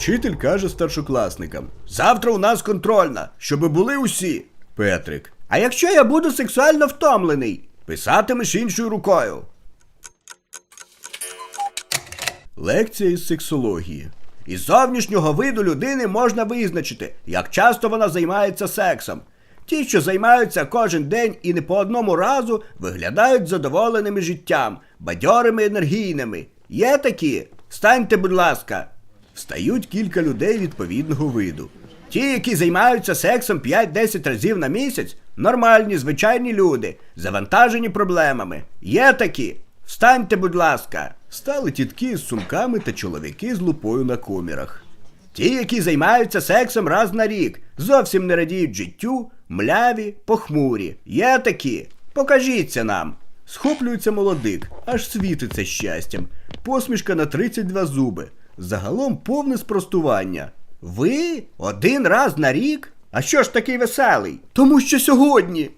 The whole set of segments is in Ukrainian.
Вчитель каже старшокласникам: Завтра у нас контрольна, щоби були усі. Петрик. А якщо я буду сексуально втомлений? Писатимеш іншою рукою. Лекція із сексології. Із зовнішнього виду людини можна визначити, як часто вона займається сексом. Ті, що займаються кожен день і не по одному разу, виглядають задоволеними життям, бадьорими енергійними. Є такі? Станьте, будь ласка. Встають кілька людей відповідного виду. Ті, які займаються сексом 5-10 разів на місяць, нормальні, звичайні люди, завантажені проблемами. Є такі. Встаньте, будь ласка. Стали тітки з сумками та чоловіки з лупою на комірах. Ті, які займаються сексом раз на рік, зовсім не радіють життю, мляві, похмурі. Є такі. Покажіться нам. Схоплюється молодик, аж світиться щастям. Посмішка на 32 зуби. Загалом повне спростування. Ви один раз на рік? А що ж такий веселий? Тому що сьогодні.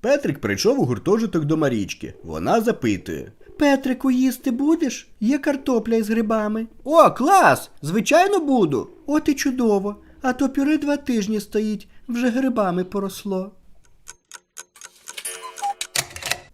Петрик прийшов у гуртожиток до Марічки. Вона запитує. Петрику, їсти будеш? Є картопля із грибами. О, клас! Звичайно буду. От і чудово. А то пюре два тижні стоїть, вже грибами поросло.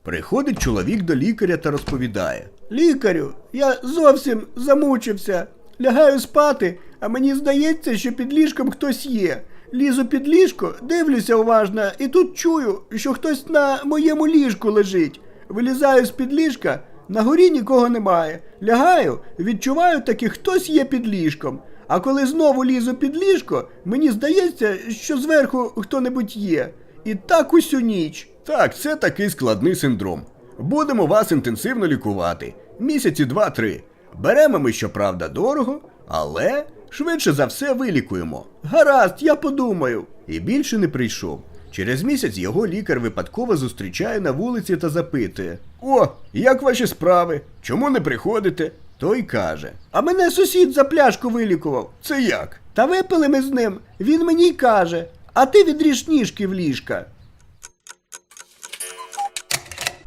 Приходить чоловік до лікаря та розповідає: Лікарю, я зовсім замучився. Лягаю спати, а мені здається, що під ліжком хтось є. Лізу під ліжко, дивлюся уважно, і тут чую, що хтось на моєму ліжку лежить. Вилізаю з під ліжка, на горі нікого немає. Лягаю, відчуваю таки, хтось є під ліжком. А коли знову лізу під ліжко, мені здається, що зверху хто-небудь є. І так усю ніч. Так, це такий складний синдром. Будемо вас інтенсивно лікувати. Місяці два-три. Беремо ми, щоправда, дорого, але швидше за все вилікуємо. Гаразд, я подумаю. І більше не прийшов. Через місяць його лікар випадково зустрічає на вулиці та запитує: О, як ваші справи? Чому не приходите? Той каже: А мене сусід за пляшку вилікував. Це як? Та випили ми з ним. Він мені й каже: А ти відріж ніжки в ліжка.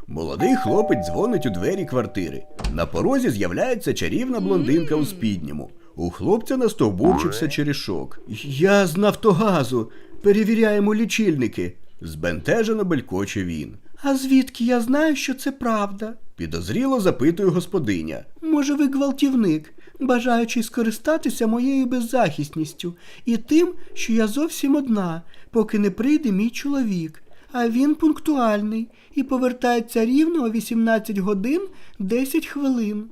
Молодий хлопець дзвонить у двері квартири. На порозі з'являється чарівна блондинка у спідньому. У хлопця настовбурчився черешок. Я з Нафтогазу. Перевіряємо лічильники. Збентежено белькоче він. А звідки я знаю, що це правда? Підозріло запитує господиня. Може, ви гвалтівник, бажаючи скористатися моєю беззахисністю і тим, що я зовсім одна, поки не прийде мій чоловік. А він пунктуальний і повертається рівно о 18 годин 10 хвилин.